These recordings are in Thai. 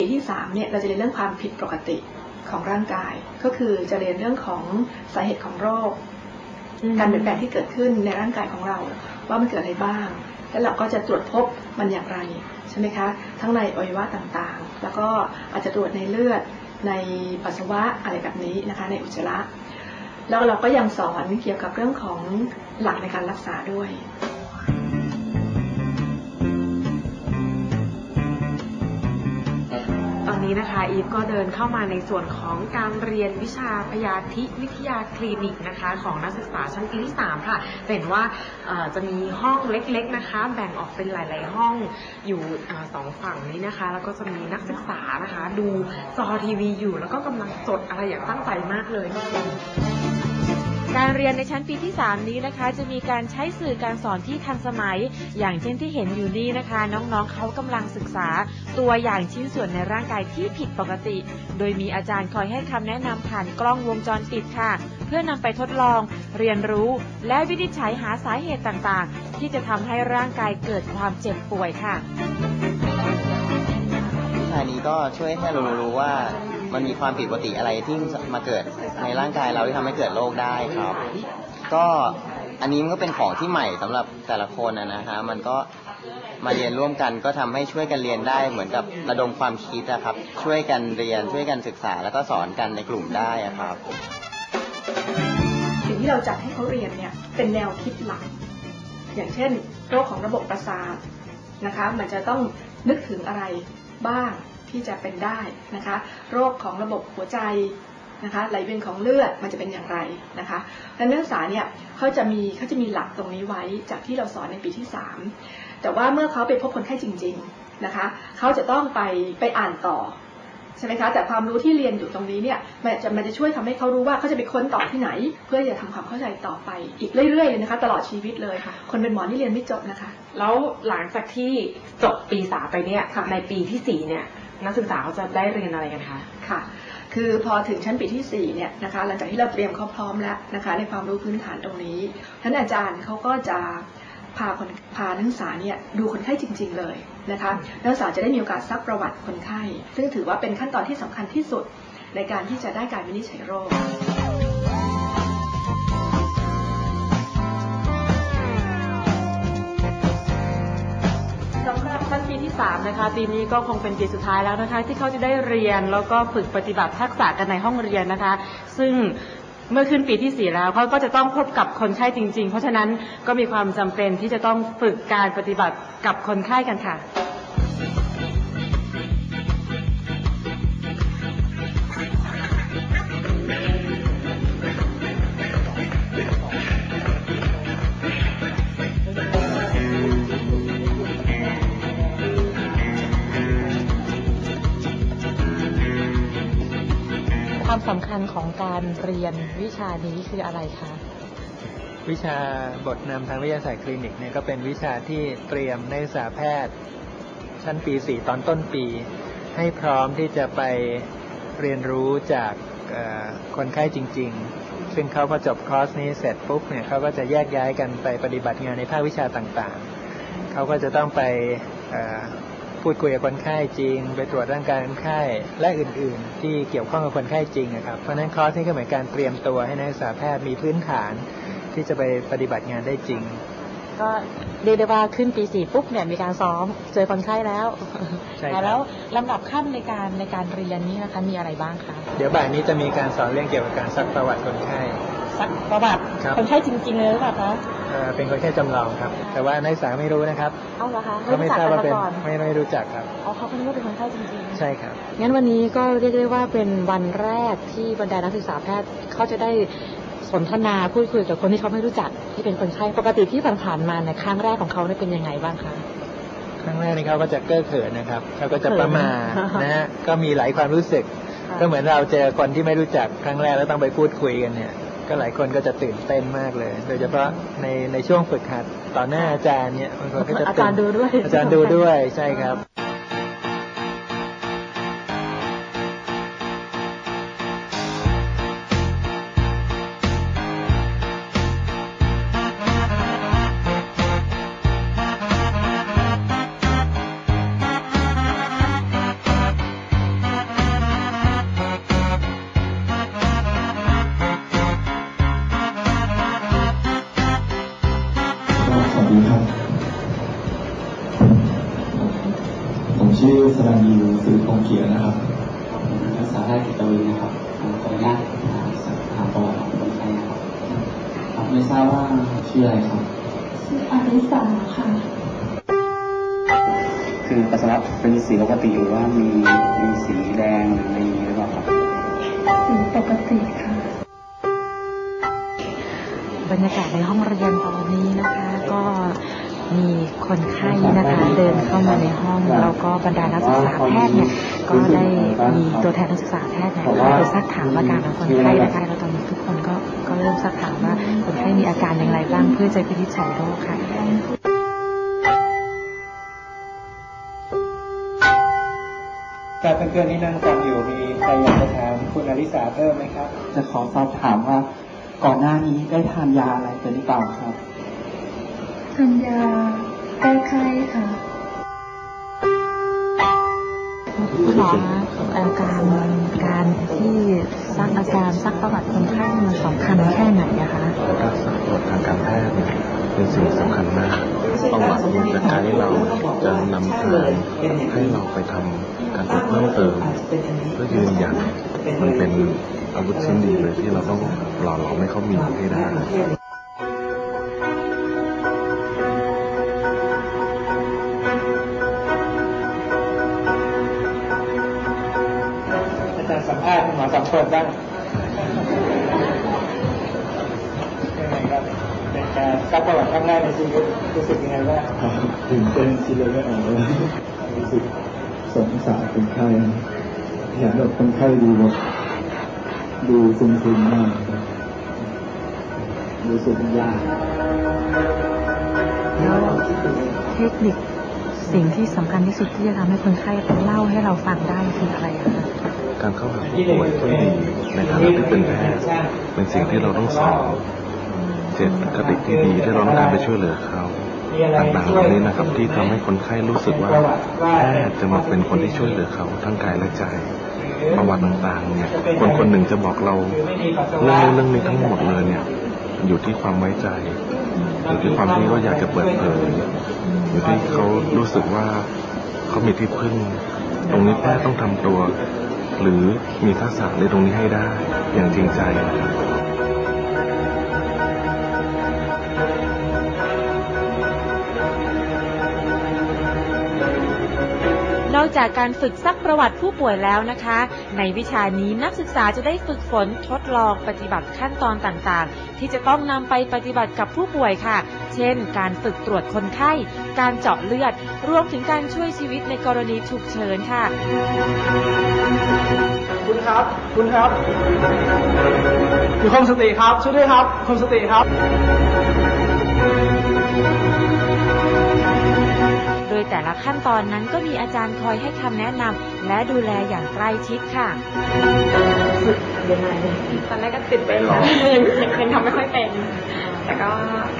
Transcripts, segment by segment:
ปีที่สามเนี่ยเราจะเรียนเรื่องความผิดปกติของร่างกาย ก็คือจะเรียนเรื่องของสาเหตุของโรค การเปลี่ยนแปลงที่เกิดขึ้นในร่างกายของเรา ว่ามันเกิดอะไรบ้าง แล้วเราก็จะตรวจพบมันอย่างไรใช่ไหมคะ ทั้งในอวัยวะต่างๆ แล้วก็อาจจะตรวจในเลือดในปัสสาวะอะไรแบบนี้นะคะในอุจจาระแล้วเราก็ยังสอนเกี่ยวกับเรื่องของหลักในการรักษาด้วย นี้นะคะอีฟก็เดินเข้ามาในส่วนของการเรียนวิชาพยาธิวิทยาคลินิกนะคะ ของนักศึกษาชั้นปีที่3ค่ะเห็นว่าจะมีห้องเล็กๆนะคะ แบ่งออกเป็นหลาย ๆ ห้องอยู่สองฝั่งนี้นะคะ แล้วก็จะมีนักศึกษานะคะ ดูจอทีวีอยู่ แล้วก็กำลังสดอะไรอย่างตั้งใจมากเลย การเรียนในชั้นปีที่ 3 นี้นะคะ จะมีการใช้สื่อการสอนที่ทันสมัย อย่างเช่นที่เห็นอยู่นี่นะคะ น้องๆเขากำลังศึกษา ตัวอย่างชิ้นส่วนในร่างกายที่ผิดปกติ โดยมีอาจารย์คอยให้คำแนะนำผ่านกล้องวงจรปิดค่ะ เพื่อนำไปทดลอง เรียนรู้ และวินิจฉัยหาสาเหตุต่างๆ ที่จะทำให้ร่างกายเกิดความเจ็บป่วยค่ะวิชานี้ก็ช่วยให้เรารู้ว่า มันมีความผิดปกติอะไรที่มาเกิดในร่างกายเราที่ทำให้เกิดโรคได้ครับ ก็อันนี้มันก็เป็นของที่ใหม่สำหรับแต่ละคนนะฮะมันก็มาเรียนร่วมกันก็ทำให้ช่วยกันเรียนได้เหมือนกับระดมความคิดนะครับ ช่วยกันเรียนช่วยกันศึกษาแล้วก็สอนกันในกลุ่มได้ครับสิ่งที่เราจัดให้เขาเรียนเนี่ยเป็นแนวคิดหลัก อย่างเช่น โรคของระบบประสาทนะคะ มันจะต้องนึกถึงอะไรบ้าง ที่จะเป็นได้นะคะ โรคของระบบหัวใจนะคะไหลเวียนของเลือดมันจะเป็นอย่างไรนะคะและนักศึกษาเนี่ยเขาจะมีเขาจะมีหลักตรงนี้ไว้จากที่เราสอนในปีที่ 3 แต่ว่าเมื่อเขาไปพบคนไข้จริง ๆนะคะ เขาจะต้องไปไปอ่านต่อใช่ไหมคะแต่ความรู้ที่เรียนอยู่ตรงนี้เนี่ยมันจะมันจะช่วยทำให้เขารู้ว่าเขาจะไปค้นต่อที่ไหน เพื่อจะทำความเข้าใจต่อไปอีกเรื่อยๆเลยนะคะ ตลอดชีวิตเลยค่ะคนเป็นหมอที่เรียนไม่จบนะคะ แล้วหลังจากที่จบปีสาไปเนี่ยในปีที่สี่เนี่ย นักศึกษาเขาจะได้เรียนอะไรกันคะค่ะ คือพอถึงชั้นปีที่4เนี่ยนะคะหลังจากที่เราเตรียมเขาพร้อมแล้วนะคะในความรู้พื้นฐานตรงนี้ท่านอาจารย์เขาก็จะพาคนพานักศึกษาเนี่ยดูคนไข้จริง ๆ เลยนะคะนักศึกษาจะได้มีโอกาสซักประวัติคนไข้ ซึ่งถือว่าเป็นขั้นตอนที่สำคัญที่สุดในการที่จะได้การวินิจฉัยโรค ที่ 3 นะคะ ปีนี้ก็คงเป็นปีสุดท้ายแล้วนะคะ ที่เขาจะได้เรียนแล้วก็ฝึกปฏิบัติทักษะกันในห้องเรียนนะคะ ซึ่งเมื่อขึ้นปีที่สี่แล้วเขาก็จะต้องพบกับคนไข้จริง ๆ เพราะฉะนั้นก็มีความจำเป็นที่จะต้องฝึกการปฏิบัติกับคนไข้กันค่ะ ของการเรียนวิชานี้คืออะไรคะวิชาบทนำทางวิทยาศาสตร์คลินิกเนี่ยก็เป็นวิชาที่เตรียมนักศึกษาแพทย์ ชั้นปีสี่ตอนต้นปี ให้พร้อมที่จะไปเรียนรู้จากคนไข้จริง ๆ ซึ่งเขาพอจบคอร์สนี้เสร็จปุ๊บเนี่ยเขาก็จะแยกย้ายกันไปปฏิบัติงานในภาควิชาต่างๆ เขาก็จะต้องไป พูดคุยกับคนไข้จริง ไปตรวจร่างกายคนไข้และอื่น ๆ ที่เกี่ยวข้องกับคนไข้จริงนะครับเพราะนั้นคอร์สนี้ก็เหมือนการเตรียมตัวให้นักศึกษาแพทย์มีพื้นฐานที่จะไปปฏิบัติงานได้จริง ก็เรียกได้ว่าขึ้นปีสี่ปุ๊บเนี่ยมีการซ้อมเจอคนไข้แล้วใช่แล้วลำดับขั้นในการในการเรียนนี้นะคะมีอะไรบ้างคะเดี๋ยวบ่ายนี้จะมีการสอนเรื่องเกี่ยวกับการซักประวัติคนไข้ซักประวัติคนไข้จริงๆเลยหรือเปล่าคะ เป็นคนแค่จำลองครับ แต่ว่านักศึกษาไม่รู้นะครับเอาเหรอคะเขาไม่ทราบว่าเป็นไม่ไม่รู้จักครับอ๋อเขาไม่รู้ว่าเป็นคนไข้จริงๆ ใช่ครับงั้นวันนี้ก็เรียกได้ว่าเป็นวันแรกที่บรรดานักศึกษาแพทย์เขาจะได้สนทนาพูดคุยกับคนที่เขาไม่รู้จักที่เป็นคนไข้ปกติที่ผ่านๆมาในครั้งแรกของเขาเนี่ยเป็นยังไงบ้างคะครั้งแรกนี่เขาก็จะเก้อเขินนะครับเขาก็จะประมานะฮะก็มีหลายความรู้สึก ก็เหมือนเราเจอคนที่ไม่รู้จักครั้งแรกแล้วต้องไปพูดคุยกันเนี่ย ก็หลายคนก็จะตื่นเต้นมากเลย โดยเฉพาะในในช่วงฝึกหัดต่อหน้าอาจารย์เนี่ยบางคนก็จะอาจารย์ดูด้วยอาจารย์ดูด้วยใช่ครับ ไม่ทราบว่าชื่ออะไรครับชื่ออริสาค่ะ คือปัสสาวะเป็นสีปกติหรือว่ามีมีสีแดงหรืออะไรอย่างนี้หรือเปล่าครับสีปกติค่ะ บรรยากาศในห้องเรียนตอนนี้นะคะ ก็มีคนไข้นะคะเดินเข้ามาในห้องแล้วก็บรรดานักศึกษาแพทย์เนี่ยก็ได้มีตัวแทนนักศึกษาแพทย์เนี่ยเข้าไปซักถามอาการของคนไข้นะคะแล้วตอนนี้ทุกคนก็ก็ เริ่มซักถามว่าคนไข้มีอาการอย่างไรบ้างเพื่อจะวินิจฉัยโรคค่ะการเพื่อนๆที่นั่งฟังอยู่มีใครอยากจะถามคุณอลิสาเพิ่มไหมครับ จะขอสอบถามว่าก่อนหน้านี้ได้ทานยาอะไรเป็นหรือเปล่าครับทานยาแก้ไข้ค่ะ คุณหมออาการการที่ซักอาการซักประวัติคนไข้มันสำคัญแค่ไหนอะคะรักษาตรวจทางการแพทย์เนี่ยเป็นสิ่งสำคัญมากประวัติมันจะไกด์เราจะนำทางให้เราไปทำการตรวจเพิ่มเติมเพื่อยืนยันมันเป็นอาวุธชิ้นดีเลยที่เราต้องหล่อหลอมให้เขามีให้ได้ คุณหมอสองคนบ้างเป็นไงครับเป็นการซักประวัติครั้งแรกในชีวิตรู้สึกยังไงบ้างตื่นเต้นคิดเลยไม่ออกเลยรู้สึกสงสารคนไข้เห็นแบบคนไข้ดูแบบดูซึมๆมากครับรู้สึกยากแล้วเทคนิคสิ่งที่สำคัญที่สุดที่จะทำให้คนไข้เล่าให้เราฟังได้คืออะไรอะคะ การเข้าหาผู้ป่วยที่ดีในฐานะที่เป็นแพทย์เป็นสิ่งที่เราต้องสอนเจตคติที่ดีที่เราต้องการไปช่วยเหลือเขาต่างๆเหล่านี้นะครับที่ทำให้คนไข้รู้สึกว่าแพทย์จะมาเป็นคนที่ช่วยเหลือเขาทั้งกายและใจประวัติต่างๆเนี่ยคนคนหนึ่งจะบอกเราเรื่องนี้เรื่องนี้ทั้งหมดเลยเนี่ย อยู่ที่ความไว้ใจอยู่ที่ความที่เขาอยากจะเปิดเผยอยู่ที่เขารู้สึกว่าเขามีที่พึ่ง ตรงนี้แพทย์ต้องทำตัว หรือมีทักษะในตรงนี้ให้ได้อย่างจริงใจ จากการฝึกซักประวัติผู้ป่วยแล้วนะคะ ในวิชานี้นักศึกษาจะได้ฝึกฝนทดลองปฏิบัติขั้นตอนต่างๆ ที่จะต้องนำไปปฏิบัติกับผู้ป่วยค่ะ เช่น การฝึกตรวจคนไข้ การเจาะเลือด รวมถึงการช่วยชีวิตในกรณีฉุกเฉินค่ะ คุณครับ คุณครับมีคนสติครับ ช่วยด้วยครับคนสติครับ แต่ละขั้นตอนนั้นก็มีอาจารย์คอยให้คำแนะนำและดูแลอย่างใกล้ชิดค่ะตอนแรกก็ตื่นเต้นนะยังยังทำไม่ค่อยเป็น แต่ก็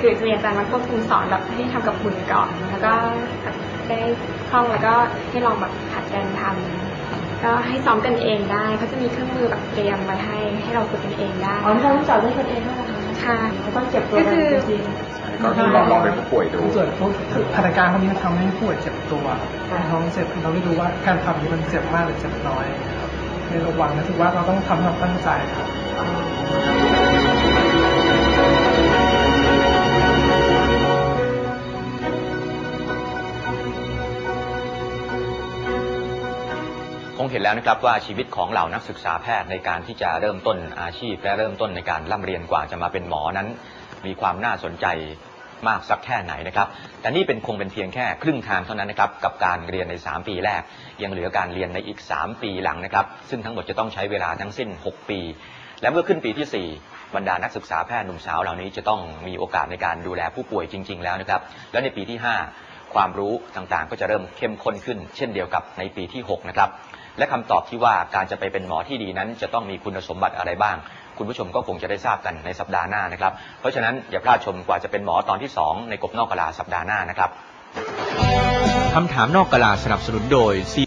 คือจะมีอาจารย์มาควบคุมสอนแบบให้ทำกับหุ่นก่อน แล้วก็ได้คล่องแล้วก็ให้ลองแบบผัดกันทำก็ให้ซ้อมกันเองได้เขาจะมีเครื่องมือแบบเตรียมไว้ให้ให้เราฝึกกันเองได้อ๋อเราต้องสอนด้วยตนเองด้วยเหรอคะค่ะเราต้องเจ็บตัวก็คือจริง ก็คือลองลองเป็นผู้ป่วยดูส่วนพวกพัฒนาการพวกนี้มันทำให้ผู้ป่วยเจ็บตัวท้องเจ็บเราไม่รู้ว่าการทำนี้มันเจ็บมากหรือเจ็บน้อยครับในระวังนะถือว่าเราต้องทำความตั้งใจครับคงเห็นแล้วนะครับว่าชีวิตของเหล่านักศึกษาแพทย์ในการที่จะเริ่มต้นอาชีพและเริ่มต้นในการร่ำเรียนกว่าจะมาเป็นหมอนั้น มีความน่าสนใจมากสักแค่ไหนนะครับ แต่นี่เป็นคงเป็นเพียงแค่ครึ่งทางเท่านั้นนะครับ กับการเรียนใน 3 ปีแรก ยังเหลือการเรียนในอีก 3 ปีหลังนะครับ ซึ่งทั้งหมดจะต้องใช้เวลาทั้งสิ้น 6 ปี และเมื่อขึ้นปีที่ 4 บรรดานักศึกษาแพทย์หนุ่มสาวเหล่านี้จะต้องมีโอกาสในการดูแลผู้ป่วยจริง ๆ แล้วนะครับ และในปีที่ 5 ความรู้ต่างๆ ก็จะเริ่มเข้มข้นขึ้น เช่นเดียวกับในปีที่ 6 นะครับ และคำตอบที่ว่าการจะไปเป็นหมอที่ดีนั้น จะต้องมีคุณสมบัติอะไรบ้าง คุณผู้ชมก็คงจะได้ทราบกันในสัปดาห์หน้านะครับ เพราะฉะนั้นอย่าพลาดชมกว่าจะเป็นหมอตอนที่ 2 ในกบนอกกลาสัปดาห์หน้านะครับคำถามนอกกลาสนับสนุนโดยซี